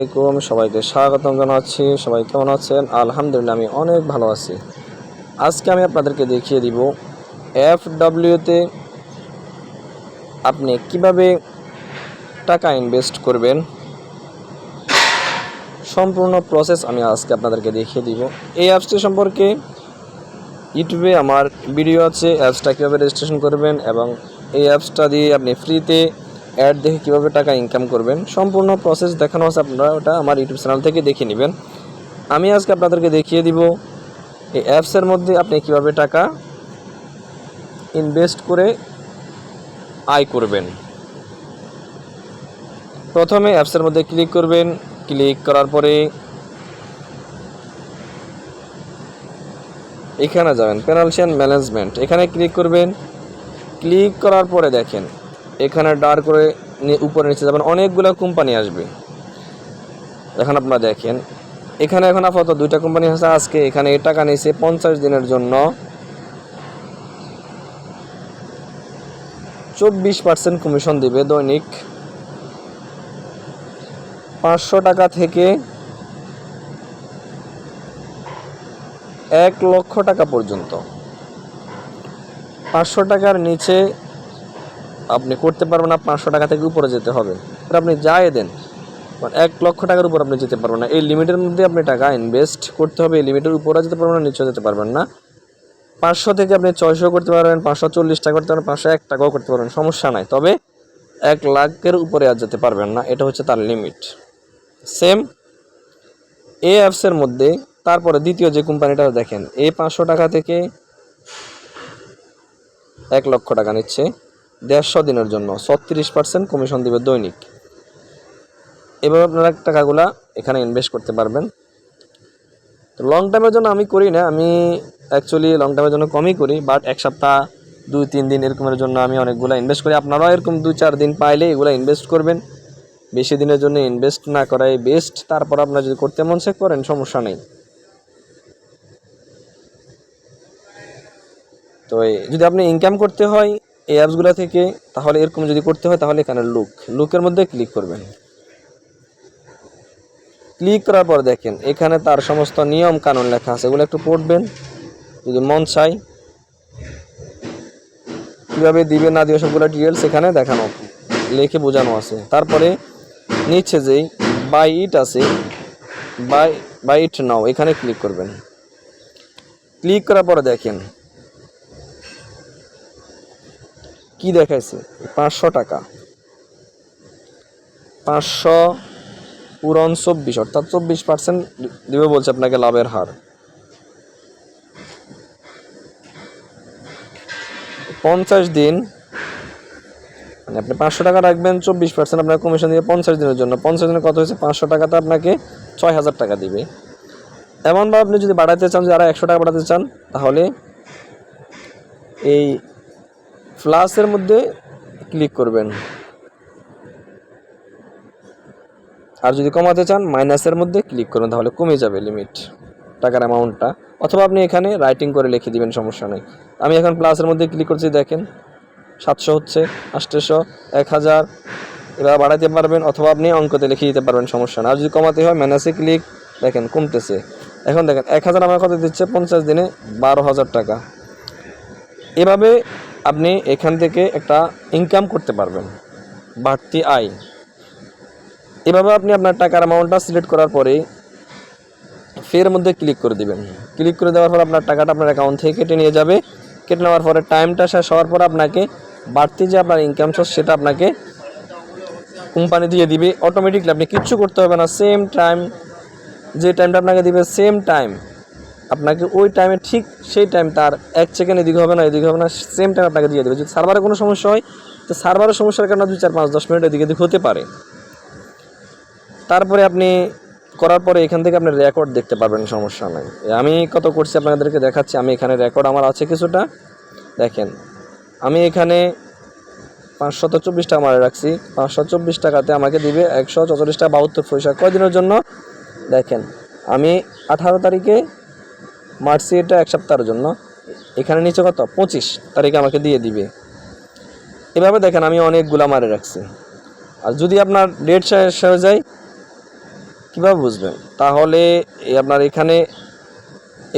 আসসালামাইকুম সবাইকে স্বাগতম জানাচ্ছি। সবাই কেমন আছেন? আলহামদুলিল্লাহ, আমি অনেক ভালো আছি। আজকে আমি আপনাদেরকে দেখিয়ে দিব এফ ডাব্লিউতে আপনি কীভাবে টাকা ইনভেস্ট করবেন। সম্পূর্ণ প্রসেস আমি আজকে আপনাদেরকে দেখিয়ে দিব। এই অ্যাপসটি সম্পর্কে ইউটিউবে আমার ভিডিও আছে। অ্যাপসটা কীভাবে রেজিস্ট্রেশন করবেন এবং এই অ্যাপসটা দিয়ে আপনি ফ্রিতে অ্যাড দেখে কীভাবে টাকা ইনকাম করবেন, সম্পূর্ণ প্রসেস দেখানো আছে আপনারা, ওটা আমার ইউটিউব চ্যানেল থেকে দেখে নেবেন। আমি আজকে আপনাদেরকে দেখিয়ে দিব এই অ্যাপসের মধ্যে আপনি কীভাবে টাকা ইনভেস্ট করে আয় করবেন। প্রথমে অ্যাপসের মধ্যে ক্লিক করবেন ক্লিক করার পরে এখানে যাবেন পেনালশিয়ান ম্যানেজমেন্ট এখানে ক্লিক করবেন। ক্লিক করার পরে দেখেন এখানে ডার করে উপরে নিচে যাবেন, অনেকগুলো কোম্পানি আসবে। এখন আপনারা দেখেন, এখানে এখন আপাতত দুইটা কোম্পানি আছে, আজকে এখানে এই টাকা নিয়েছে পঞ্চাশ দিনের জন্য। চব্বিশ পার্সেন্ট কমিশন দিবে দৈনিক। পাঁচশো টাকা থেকে এক লক্ষ টাকা পর্যন্ত। পাঁচশো টাকার নিচে আপনি করতে পারবেন না, পাঁচশো টাকা থেকে উপরে যেতে হবে। আপনি যাই দেন মানে এক লক্ষ টাকার উপর আপনি যেতে পারবেন না। এই লিমিটের মধ্যে আপনি টাকা ইনভেস্ট করতে হবে, এই লিমিটের উপরে যেতে পারবেন না, নিচেও যেতে পারবেন না। পাঁচশো থেকে আপনি ছয়শো করতে পারবেন, পাঁচশো চল্লিশ টাকা করতে পারবেন, পাঁচশো এক টাকাও করতে পারবেন, সমস্যা নাই। তবে এক লাখের উপরে আর যেতে পারবেন না, এটা হচ্ছে তার লিমিট সেম এ অ্যাপসের মধ্যে, তারপরে দ্বিতীয় যে কোম্পানিটা দেখেন, এই পাঁচশো টাকা থেকে এক লক্ষ টাকা নিচ্ছে। দেড়শো দিনের জন্য, ছত্রিশ পার্সেন্ট কমিশন দিবে দৈনিক। এভাবে আপনারা টাকাগুলা এখানে ইনভেস্ট করতে পারবেন। তো লং টাইমের জন্য আমি করি না, আমি অ্যাকচুয়ালি লং টাইমের জন্য কমই করি বাট এক সপ্তাহ, দুই, তিন দিন এরকমের জন্য আমি অনেকগুলো ইনভেস্ট করি। আপনারাও এরকম দুই, চার দিন পাইলে এগুলো ইনভেস্ট করবেন। বেশি দিনের জন্য ইনভেস্ট না করাই বেস্ট তারপর আপনার যদি করতে মন চায় করেন, সমস্যা নেই। তো যদি আপনি ইনকাম করতে হয় এই অ্যাপসগুলো থেকে তাহলে এরকম যদি করতে হয় তাহলে এখানে লুক লুকের মধ্যে ক্লিক করবেন। ক্লিক করার পর দেখেন, এখানে তার সমস্ত নিয়ম কানুন লেখা আছে। এগুলো একটু পড়বেন, যদি মন চাই কীভাবে দিবে না দিবে সবগুলো ডিটেলস এখানে দেখানো, লেখে বোঝানো আছে। তারপরে নিচ্ছে যেই বাই ইট আছে বাই বাই ইট নাও এখানে ক্লিক করবেন। ক্লিক করার পরে দেখেন কি দেখাইছে? পাঁচশো টাকা। পাঁচশো পূরণ চব্বিশ, অর্থাৎ চব্বিশ পার্সেন্ট দিবে বলছে আপনাকে লাভের হার। পঞ্চাশ দিন মানে আপনি পাঁচশো টাকা রাখবেন, চব্বিশ পার্সেন্ট আপনার কমিশন দিয়ে পঞ্চাশ দিনের জন্য। পঞ্চাশ দিনে কত হয়েছে? পাঁচশো টাকাতে আপনাকে ছয় হাজার টাকা দিবে। এমনভাবে আপনি যদি বাড়াতে চান যে আরও একশো টাকা বাড়াতে চান, তাহলে এই প্লাসের মধ্যে ক্লিক করবেন। আর যদি কমাতে চান মাইনাসের মধ্যে ক্লিক করুন, তাহলে কমে যাবে লিমিট টাকার অ্যামাউন্টটা অথবা আপনি এখানে রাইটিং করে লিখে দিবেন, সমস্যা নেই। আমি এখন প্লাসের মধ্যে ক্লিক করছি, দেখেন। সাতশো হচ্ছে আটশোশো এক হাজার, এবার বাড়াতে পারবেন, অথবা আপনি অঙ্কতে লিখে দিতে পারবেন, সমস্যা না আর যদি কমাতে হয় মাইনাসে ক্লিক দেখেন, কমতেছে। এখন দেখেন, এক হাজার আমার কত দিচ্ছে? পঞ্চাশ দিনে বারো হাজার টাকা। এভাবে আপনি এখান থেকে একটা ইনকাম করতে পারবেন, বাড়তি আয়। এভাবে আপনি আপনার টাকার অ্যামাউন্টটা সিলেক্ট করার পরে ফের মধ্যে ক্লিক করে দিবেন। ক্লিক করে দেওয়ার পর আপনার টাকাটা আপনার অ্যাকাউন্ট থেকে কেটে নিয়ে যাবে। কেটে নেওয়ার পরে টাইমটা শেষ হওয়ার পর আপনাকে বাড়তি যে আপনার ইনকাম সোর্স সেটা আপনাকে কোম্পানি দিয়ে দিবে। অটোমেটিকলি আপনি কিচ্ছু করতে হবে না সেম টাইম যে টাইমটা আপনাকে দিবে সেম টাইম আপনাকে ওই টাইমে ঠিক সেই টাইম তার এক সেকেন্ড এদিকে হবে না, এদিকে হবে না সেম টাইম আপনাকে দিয়ে দেবে। যদি সার্ভারে কোনো সমস্যা হয়, তো সার্ভারের সমস্যার কারণে দুই, চার, পাঁচ, দশ মিনিট এদিকে এদিক হতে পারে। তারপরে আপনি করার পরে এখান থেকে আপনি রেকর্ড দেখতে পারবেন, সমস্যা নাই। আমি কত করছি আপনাদেরকে দেখাচ্ছি, আমি এখানে রেকর্ড আমার আছে কিছুটা। দেখেন, আমি এখানে পাঁচশত চব্বিশ টাকা মারে রাখছি। পাঁচশো চব্বিশ টাকাতে আমাকে দিবে একশো চৌচল্লিশ টাকা বাহাত্তর পয়সা। কয়দিনের জন্য? দেখেন, আমি আঠারো তারিখে মার্চি এটা এক সপ্তাহের জন্য। এখানে নিচে কত? পঁচিশ তারিখে আমাকে দিয়ে দিবে। এভাবে দেখেন আমি অনেকগুলা মারে রাখছি। আর যদি আপনার ডেট শেষ হয়ে যায়, কীভাবে বুঝবেন? তাহলে আপনার এখানে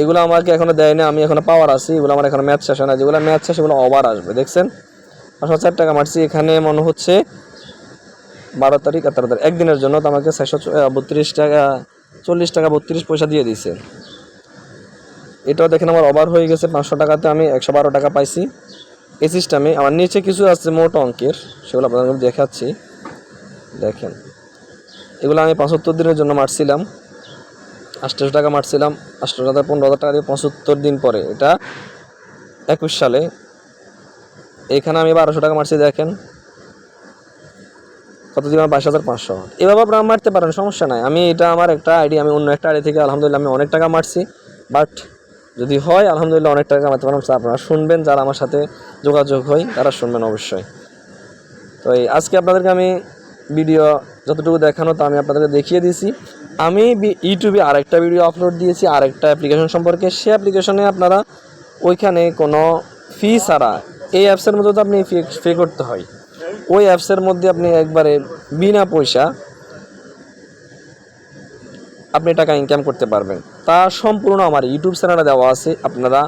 এগুলো আমাকে এখনও দেয় না আমি এখনও পাওয়ার আছি, এগুলো আমার এখন ম্যাথ শেষ হয় না। যেগুলো ম্যাথ শেষ সেগুলো ওভার আসবে, দেখছেন? পাঁচশো চার টাকা মারছি, এখানে মনে হচ্ছে বারো তারিখ আর তেরো তারিখ, একদিনের জন্য তো আমাকে ছয়শো বত্রিশ টাকা, চল্লিশ টাকা, বত্রিশ পয়সা দিয়ে দিছে এটাও দেখেন আমার ওভার হয়ে গেছে পাঁচশো টাকাতে, আমি একশো বারো টাকা পাইছি। এই সিস্টেমে আমার নিচে কিছু আছে মোট অঙ্কের, সেগুলো আপনাদের আমি দেখাচ্ছি। দেখেন, এগুলো আমি পঁচাত্তর দিনের জন্য মারছিলাম। আটশো টাকা মারছিলাম আটশো হাজার পনেরো হাজার টাকা দিয়ে পঁচাত্তর দিন পরে। এটা একুশ সালে। এখানে আমি বারোশো টাকা মারছি, দেখেন। কত দিন বাইশ হাজার পাঁচশো। এভাবে আপনারা মারতে পারেন, সমস্যা নাই। আমি এটা আমার একটা আইডি আমি অন্য একটা আইডি থেকে, আলহামদুলিল্লাহ, আমি অনেক টাকা মারছি। বাট যদি হয়, আলহামদুলিল্লাহ অনেক টাকা মারতে পারেন আপনারা শুনবেন, যারা আমার সাথে যোগাযোগ হয়, তারা শুনবেন অবশ্যই। তো এই, আজকে আপনাদেরকে আমি ভিডিও যতটুকু দেখানো, তা আমি আপনাদেরকে দেখিয়ে দিয়েছি। আমি ইউটিউবে আরেকটা ভিডিও আপলোড দিয়েছি, আরেকটা অ্যাপ্লিকেশন সম্পর্কে। সে অ্যাপ্লিকেশনে আপনারা ওইখানে কোনো ফি ছাড়া, এই অ্যাপসের মধ্যে তো আপনি ফি করতে হয়। ওই অ্যাপসের মধ্যে আপনি একবারে বিনা পয়সা আপনি টাকা ইনকাম করতে পারবেন। তা সম্পূর্ণ আমার ইউটিউব চ্যানেলে দেওয়া আছে। আপনারা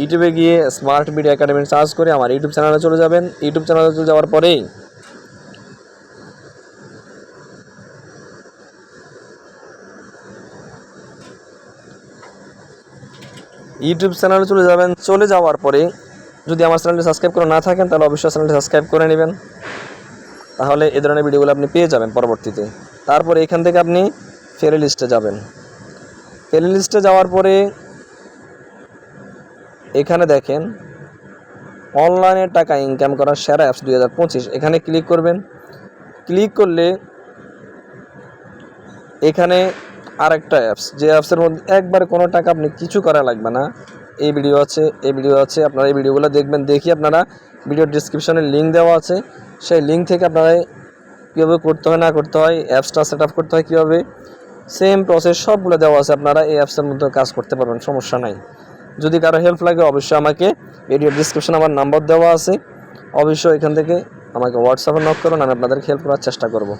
ইউটিউবে গিয়ে স্মার্ট মিডিয়া একাডেমি সার্চ করে আমার ইউটিউব চ্যানেলে চলে যাবেন। ইউটিউব চ্যানেলে চলে যাওয়ার পরেই ইউটিউব চ্যানেলে চলে যাবেন। চলে যাওয়ার পরে যদি আমার চ্যানেলটি সাবস্ক্রাইব করে না থাকেন, তাহলে অবশ্যই চ্যানেলটি সাবস্ক্রাইব করে নেবেন। তাহলে এই ধরনের ভিডিওগুলো আপনি পেয়ে যাবেন পরবর্তীতে। তারপরে এখান থেকে আপনি ফেরি লিস্টে যাবেন। ফেরি লিস্টে যাওয়ার পরে এখানে দেখেন, অনলাইনে টাকা ইনকাম করার সেরা অ্যাপস দুই হাজার পঁচিশ। এখানে ক্লিক করবেন। ক্লিক করলে এখানে আরেকটা অ্যাপস। যে অ্যাপসের মধ্যে একবার কোনো টাকা আপনি কিছু করা লাগবে না, এই ভিডিও আছে, এই ভিডিও আছে, আপনারা এই ভিডিওগুলো দেখবেন, দেখি আপনারা ভিডিও ডিসক্রিপশনে লিঙ্ক দেওয়া আছে। সেই লিঙ্ক থেকে আপনারা কীভাবে করতে হয়, না করতে হয়, অ্যাপসটা সেট করতে হয় কীভাবে সেম প্রসেস সবগুলো দেওয়া আছে। আপনারা এই অ্যাপসের মধ্যে কাজ করতে পারবেন, সমস্যা নাই। যদি কারও হেল্প লাগে, অবশ্যই আমাকে ভিডিও ডিসক্রিপশনে আমার নাম্বার দেওয়া আছে। অবশ্যই এখান থেকে আমাকে হোয়াটসঅ্যাপে নক করুন, আমি আপনাদেরকে হেল্প করার চেষ্টা করব।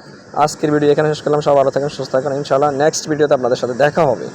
আজকের ভিডিও এখানে শেষ করলাম। সব ভালো থাকেন, সুস্থ থাকেন। ইনশাআল্লাহ নেক্সট ভিডিওতে আপনাদের সাথে দেখা হবে।